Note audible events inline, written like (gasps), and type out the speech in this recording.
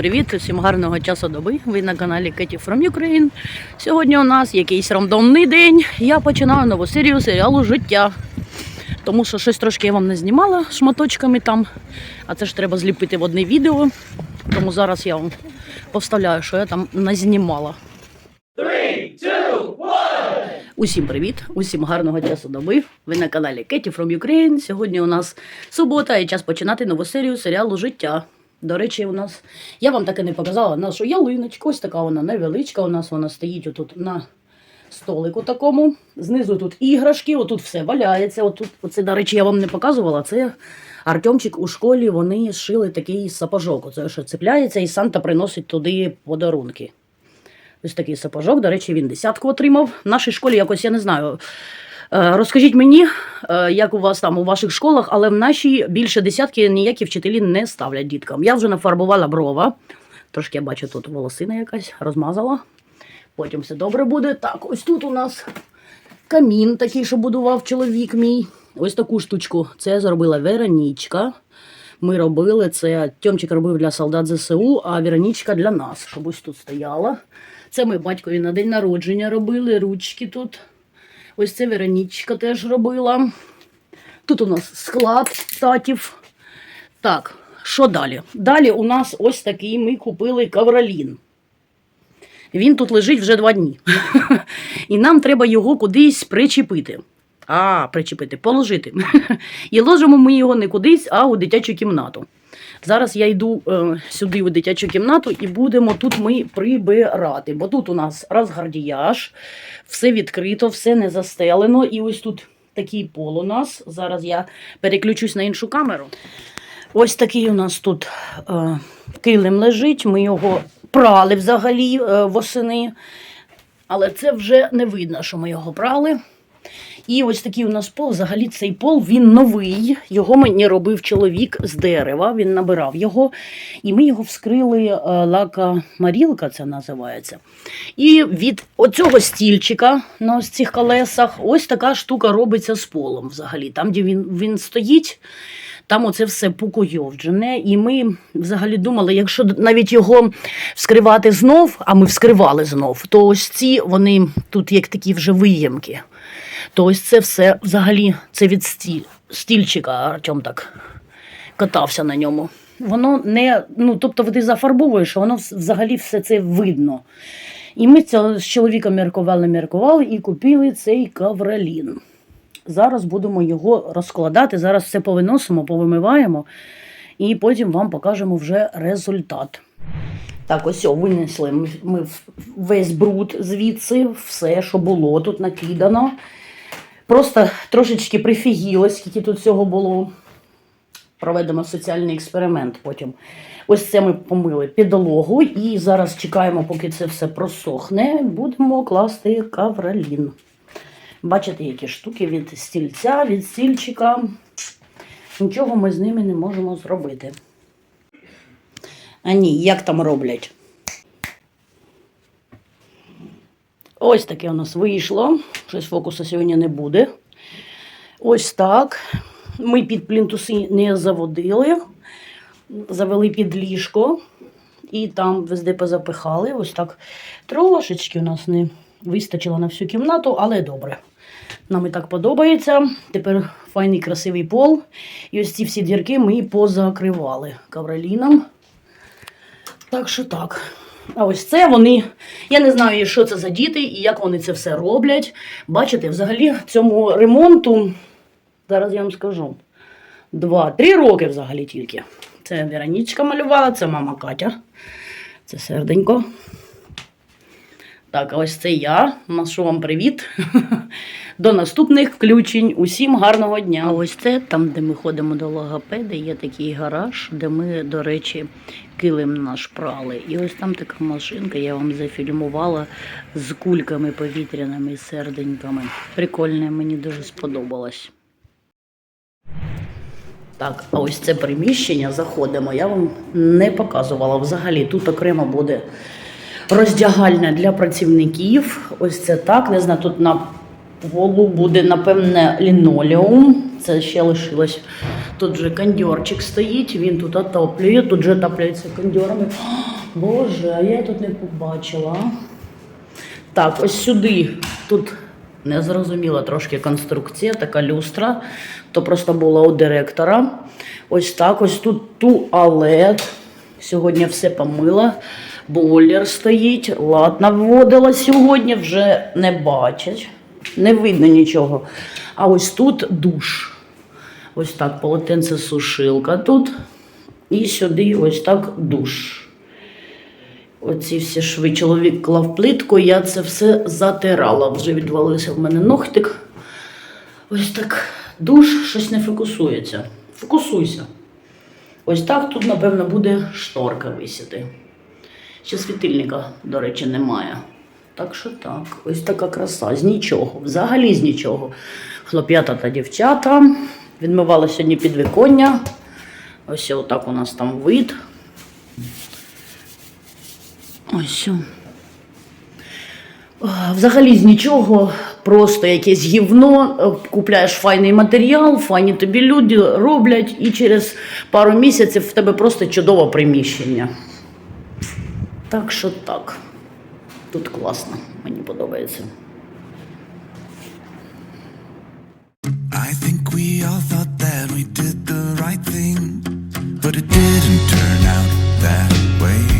Привіт, усім гарного часу доби. Ви на каналі Katy from Ukraine. Сьогодні у нас якийсь рандомний день. Я починаю нову серію серіалу Життя. Тому що щось трошки я вам не знімала шматочками там, а це ж треба зліпити в одне відео. Тому зараз я вам повставляю, що я там назнімала. Усім привіт, усім гарного часу доби. Ви на каналі Katy from Ukraine. Сьогодні у нас субота і час починати нову серію серіалу Життя. До речі, у нас я вам таки не показала нашу ялиночку. Ось така вона невеличка. У нас вона стоїть отут на столику такому. Знизу тут іграшки, отут все валяється. Отут, оце, до речі, я вам не показувала. Це Артемчик у школі. Вони шили такий сапожок. Оце що цепляється, і Санта приносить туди подарунки. Ось такий сапожок. До речі, він десятку отримав. В нашій школі якось я не знаю. Е, Розкажіть мені, е, як у вас там у ваших школах, але в нашій більше десятки ніякі вчителі не ставлять діткам. Я вже нафарбувала брова. Трошки я бачу, тут волосина якась розмазала. Потім все добре буде. Так, ось тут у нас камін такий, що будував чоловік мій. Ось таку штучку. Це зробила Веронічка. Ми робили це. Тьомчик робив для солдат ЗСУ, а Веронічка для нас, щоб ось тут стояла. Це ми батькові на день народження робили, ручки тут. Ось це Веронічка теж робила. Тут у нас склад татів. Так, що далі? Далі у нас ось такий ми купили кавролін. Він тут лежить вже два дні. (laughs) І нам треба його кудись причепити. А, причепити, положити. (laughs) І ложимо ми його не кудись, а у дитячу кімнату. Зараз я йду е, сюди у дитячу кімнату і будемо тут ми прибирати. Бо тут у нас розгардіяж, все відкрито, все не застелено. І ось тут такий пол у нас. Зараз я переключусь на іншу камеру. Ось такий у нас тут е, килим лежить. Ми його прали взагалі е, восени. Але це вже не видно, що ми його прали. І ось такий у нас пол. Взагалі цей пол він новий. Його мені робив чоловік з дерева. Він набирав його, і ми його вскрили е, лака Марілка, це називається. І від оцього стільчика на ось цих колесах ось така штука робиться з полом. Взагалі, там, де він, він стоїть. Там оце все покойовджене, і ми взагалі думали, якщо навіть його вскривати знов, а ми вскривали знов, то ось ці вони тут як такі вже виємки. То ось це все взагалі це від стіль, стільчика Артем так катався на ньому. Воно не, ну тобто ти зафарбовуєш, воно взагалі все це видно. І ми це з чоловіком міркували, міркували і купили цей кавролін. Зараз будемо його розкладати. Зараз все повиносимо, повимиваємо, і потім вам покажемо вже результат. Так, ось о, винесли ми весь бруд звідси, все, що було тут накидано. Просто трошечки прифігіло, скільки тут всього було. Проведемо соціальний експеримент потім. Ось це ми помили підлогу і зараз чекаємо, поки це все просохне. Будемо класти кавролін. Бачите, які штуки від стільця, від стільчика. Нічого ми з ними не можемо зробити. А ні, як там роблять? Ось таке у нас вийшло. Щось фокусу сьогодні не буде. Ось так. Ми під плінтуси не заводили, завели під ліжко і там везде позапихали. Ось так трошечки у нас не вистачило на всю кімнату, але добре. Нам і так подобається. Тепер файний красивий пол. І ось ці всі дірки ми позакривали кавроліном. Так що так. А ось це вони. Я не знаю, що це за діти і як вони це все роблять. Бачите, взагалі цьому ремонту, зараз я вам скажу, два-три роки взагалі тільки. Це Веронічка малювала, це мама Катя. Це серденько. Так, а ось це я. Машу вам привіт. (laughs) До наступних включень. Усім гарного дня. А ось це там, де ми ходимо до логопеда, є такий гараж, де ми, до речі, килим наш прали. І ось там така машинка, я вам зафільмувала з кульками повітряними, серденьками. Прикольне, мені дуже сподобалось. Так, а ось це приміщення заходимо. Я вам не показувала взагалі. Тут окремо буде роздягальня для працівників. Ось це так. Не знаю, тут на полу буде, напевне, лінолеум. Це ще лишилось. Тут же кондьорчик стоїть, він тут отоплює, тут же отоплюється кондьорами. (gasps) Боже, я тут не побачила. Так, ось сюди. Тут незрозуміла трошки конструкція, така люстра. То просто була у директора. Ось так, ось тут туалет. Сьогодні все помила. Бойлер стоїть, лад наводила сьогодні, вже не бачать. Не видно нічого. А ось тут душ. Ось так, полотенце сушилка тут. І сюди ось так душ. Оці всі шви чоловік клав плитку, я це все затирала. Вже відвалився в мене ногтик. Ось так душ щось не фокусується. Фокусуйся. Ось так тут, напевно, буде шторка висіти. Ще світильника, до речі, немає. Так що так, ось така краса, з нічого, взагалі з нічого. Хлоп'ята та дівчата. Відмивала сьогодні підвіконня. Ось отак у нас там вид. Ось. Взагалі з нічого, просто якесь гівно, е, купляєш файний матеріал, файні тобі люди роблять, і через пару місяців в тебе просто чудове приміщення. Так що так. Тут класно, мені подобається. I think we all thought that we did the right thing, but it didn't turn out that way.